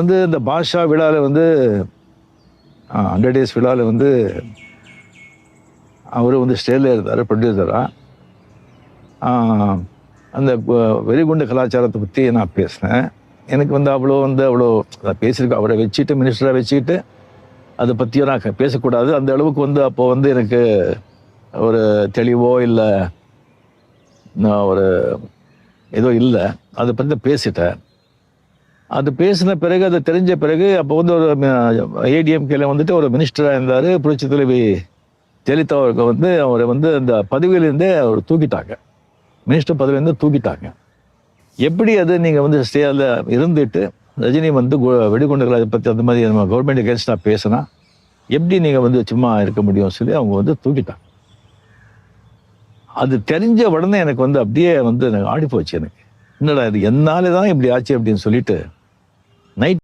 வந்து இந்த பாஷா விழாவில் வந்து ஹண்ட்ரட் டேஸ் விழாவில் வந்து அவர் வந்து ஸ்டேஜில் இருந்தார் ப்ரொடியூசராக அந்த வெறிகுண்டு கலாச்சாரத்தை பற்றி நான் பேசினேன். எனக்கு வந்து அவ்வளோ வந்து அவ்வளோ பேசியிருக்கேன் அவரை வச்சுட்டு மினிஸ்டராக வச்சுக்கிட்டு அதை பற்றியும் நான் பேசக்கூடாது. அந்த அளவுக்கு வந்து அப்போ வந்து எனக்கு ஒரு தெளிவோ இல்லை நான் ஒரு ஏதோ இல்லை. அதை பற்றி பேசிட்டேன். அது பேசின பிறகு அது தெரிஞ்ச பிறகு அப்போ வந்து ஒரு ஏடிஎம்கேல வந்துட்டு ஒரு மினிஸ்டராக இருந்தார். புரட்சி தலைவி ஜெயலலிதா அவருக்கு வந்து அவரை வந்து அந்த பதவியிலேருந்தே அவர் தூக்கிட்டாங்க. மினிஸ்டர் பதவியிலேருந்து தூக்கிட்டாங்க. எப்படி அது நீங்கள் வந்து ஸ்டேல இருந்துட்டு ரஜினி வந்து கு- வெடிகுண்டுகளை பற்றி அந்த மாதிரி நம்ம கவர்மெண்ட் அகேன்ஸ்டாக பேசினா எப்படி நீங்கள் வந்து சும்மா இருக்க முடியும்னு சொல்லி அவங்க வந்து தூக்கிட்டாங்க. அது தெரிஞ்ச உடனே எனக்கு வந்து அப்படியே வந்து எனக்கு ஆடி போச்சு எனக்கு. என்னடா இது என்னாலே தான் இப்படி ஆச்சு அப்படின்னு சொல்லிட்டு night.